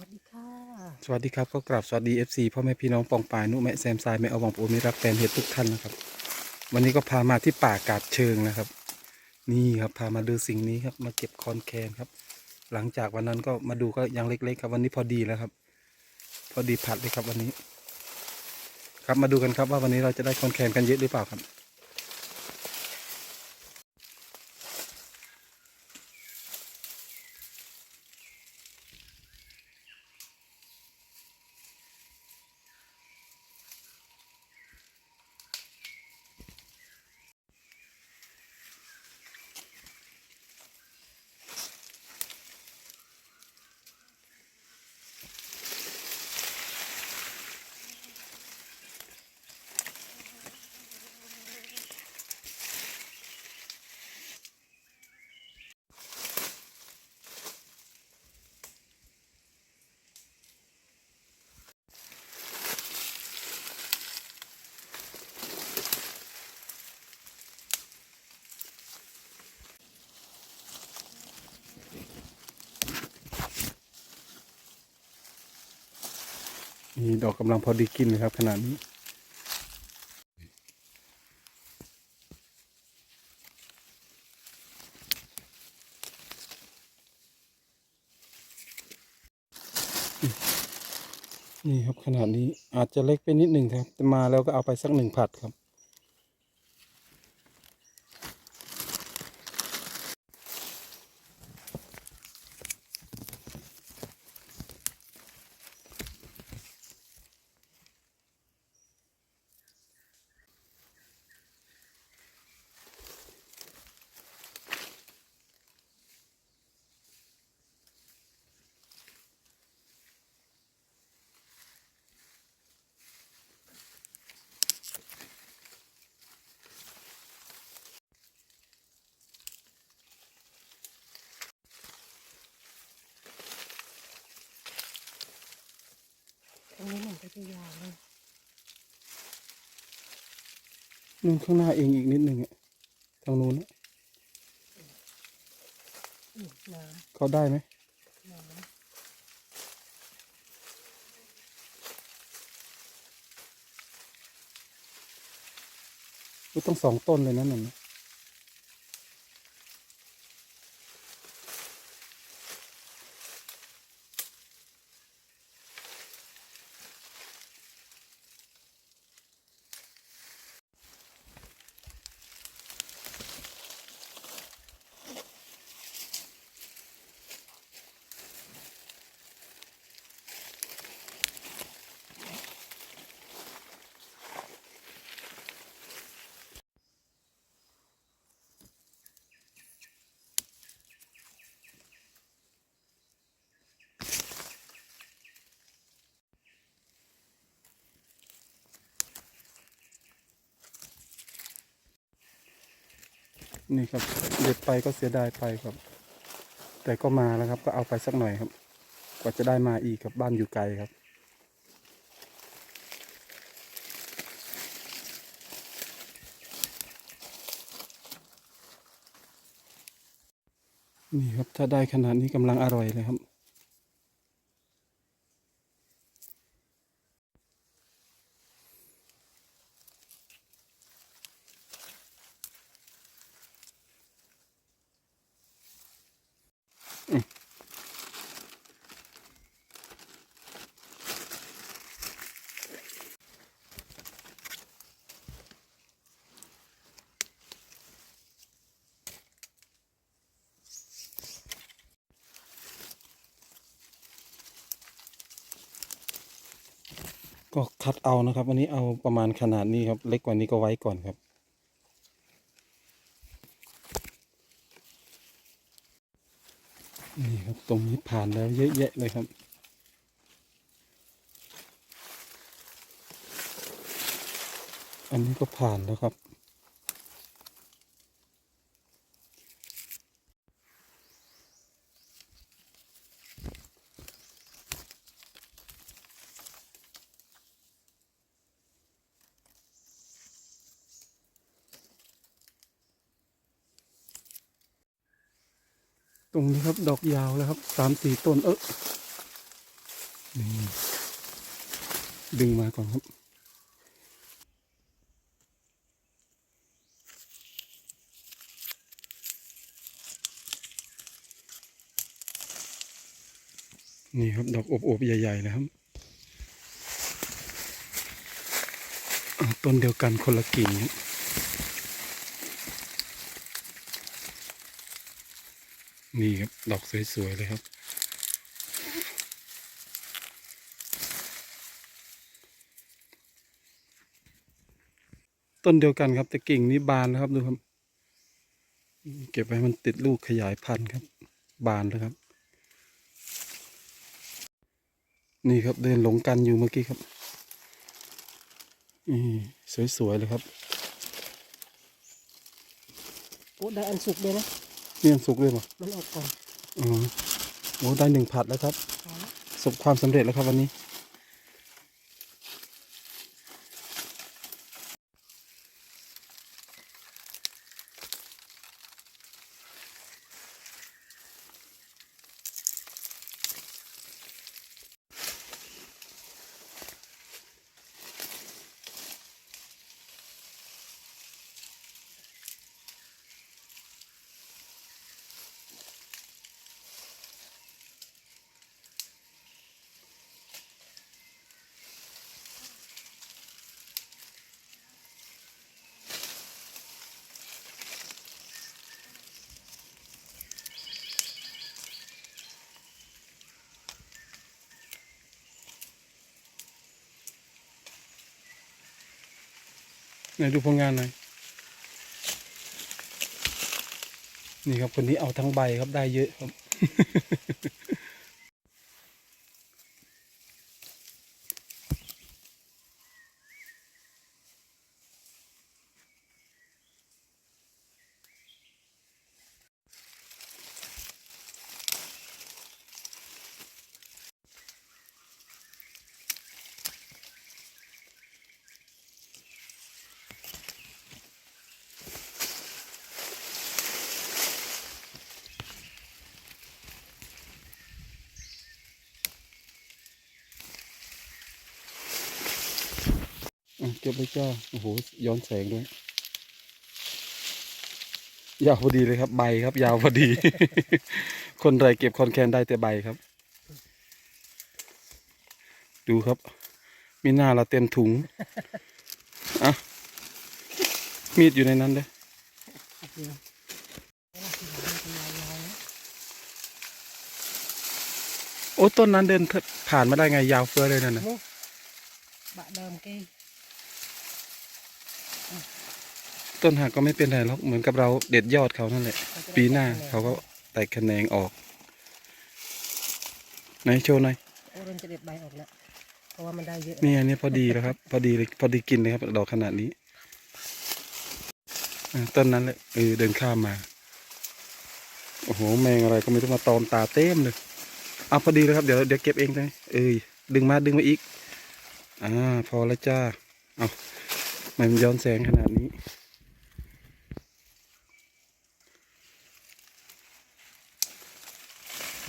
วัสดีค่ะสวัสดีครับก็กราบสวัสดี FC พ่อแม่พี่น้องปองปายนุแม่แซมซายแม่เอาวังปูมิรักแฟนเห็ดทุกท่านนะครับ วันนี้ก็พามาที่ป่ากาดเชิงนะครับ นี่ครับพามาดูสิ่งนี้ครับ มาเก็บคอนแคนครับ หลังจากวันนั้นก็มาดูก็ยังเล็กๆครับ วันนี้พอดีแล้วครับ พอดีผัดเลยครับวันนี้ ครับมาดูกันครับว่าวันนี้เราจะได้คอนแคนกันเยอะหรือเปล่าครับ นี่ดอกกำลังพอดีกินนะครับขนาดนี้นี่ครับขนาดนี้อาจจะเล็กไปนิดหนึ่งครับ แต่มาแล้วก็เอาไปสักหนึ่งผัดครับ ตรง นี้มันก็จะยาวเลยนู่นข้างหน้าเองอีกนิดหนึ่งอะทางนู้นอะอืมน้เขาได้ไหมำน้ก็ต้องสองต้นเลยนะหนึ่ง นี่ครับเด็ดไปก็เสียดายไปครับ แต่ก็มาแล้วครับก็เอาไปสักหน่อยครับ กว่าจะได้มาอีกครับบ้านอยู่ไกลครับนี่ครับถ้าได้ขนาดนี้กำลังอร่อยเลยครับ ก็คัดเอานะครับ อันนี้เอาประมาณขนาดนี้ครับ เล็กกว่านี้ก็ไว้ก่อนครับ นี่ครับตรงนี้ผ่านแล้วเยอะแยะเลยครับอันนี้ก็ผ่านแล้วครับ ตรงนี้ครับดอกยาวแล้วครับสามสี่ต้นเออนี่ดึงมาก่อนครับ นี่ครับดอกอบๆใหญ่ๆเลยครับต้นเดียวกันคนละกิ่งครับ นี่ครับ ดอกสวย ๆ เลยครับ ต้นเดียวกันครับ แต่กิ่งนี้บานแล้วครับดูครับ เก็บไว้มันติดลูกขยายพันธุ์ครับ บานแล้วครับ นี่ครับเดินหลงกันอยู่เมื่อกี้ครับนี่สวย ๆ เลยครับโอ้ได้อันสุกเลยนะ นี่มันสุกเลยป่ะมันออกก่อน อ๋อโอ้ได้หนึ่งผัดแล้วครับเอาละประสบความสำเร็จแล้วครับวันนี้ ไหนดูผลงานหน่อย นี่ครับคนนี้เอาทั้งใบครับได้เยอะครับ เก็บเลยจ้า โอ้โห ย้อนแสงด้วย ยาวพอดีเลยครับ ใบครับ ยาวพอดี คนไรเก็บคอนแคนได้แต่ใบครับ ดูครับ มีหน้าเราเต็มถุง อะ มีดอยู่ในนั้นเลยสุกเลยโอ้ต้นนั้นเดินผ่านมาได้ไงยาวเฟ้อเลยนั่นนะบะเดิมกี้ ต้นหักก็ไม่เป็นไรหรอกเหมือนกับเราเด็ดยอดเขานั่นแหละเจะได้ปีหน้าตัดคะแเขาก็แตกแขนงออกไหนโชว์หน่อยโอ้เริ่มจะเด็ดใบออกแล้วเพราะว่ามันได้เยอะนี่อันนี้พอดีแล้วครับ พอดีเลยพอดีกินเลยครับดอกขนาดนี้อ่าต้นนั้นเลยเออเดินข้ามมาโอ้โหแมงอะไรก็ไม่รู้มาตอมตาเต็มเลยเอาพอดีเลยครับเดี๋ยวเดี๋ยวเก็บเองเลยเอ้ยดึงมาดึงมาอีกอ่าพอแล้วจ้าเอาทำไมมันย้อนแสงขนาดนี้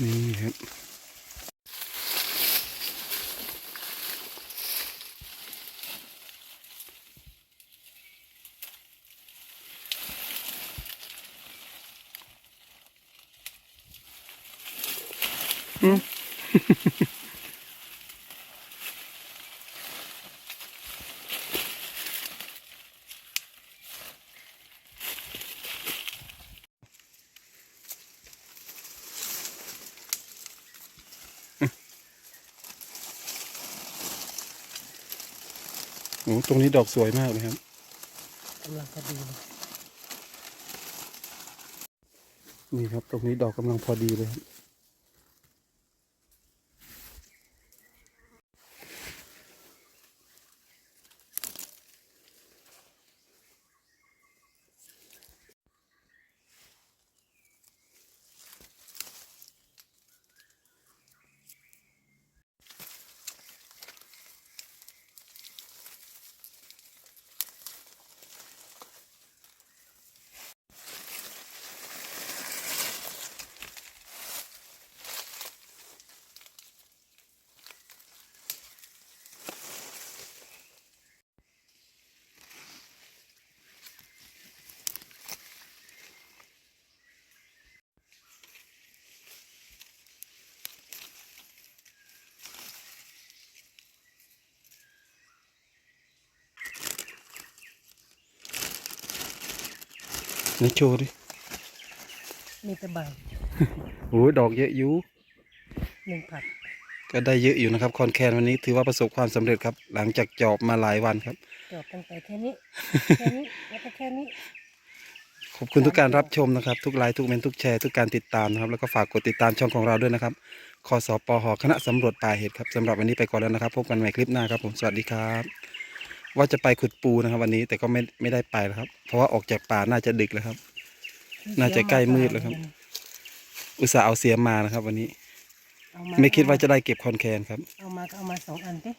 นี่ครับอืม ตรงนี้ดอกสวยมากเลยครับกำลังพอดีเลยนี่ครับ ตรงนี้ดอกกำลังพอดีเลย ครับนี่โชว์ดิ มีแตะใบโอ้ยดอกเยอะอยู่หนึ่งผักก็ได้เยอะอยู่นะครับคอนแคนวันนี้ถือว่าประสบความสำเร็จครับ หลังจากจอบมาหลายวันครับจบตั้งแต่แค่นี้ แค่นี้ แล้วก็แค่นี้ ขอบคุณทุกการรับชมนะครับ ทุกไลค์ทุกเมนต์ทุกแชร์ทุกการติดตามนะครับ แล้วก็ฝากกดติดตามช่องของเราด้วยนะครับคอสปหคณะสำรวจป่าเห็ดครับสำหรับวันนี้ไปก่อนแล้วนะครับ พบกันใหม่คลิปหน้าครับผม สวัสดีครับ ว่าจะไปขุดปูนะครับ วันนี้แต่ก็ไม่ไม่ได้ไปแล้วครับ เพราะว่าออกจากป่าน่าจะดึกแล้วครับ น่าจะใกล้มืดแล้วครับ อุตส่าห์เอาเสียมมานะครับ วันนี้ เอาาไม่คิดว่าจะได้เก็บคอนแคนครับ เอามาก็เอามาสองอันดิ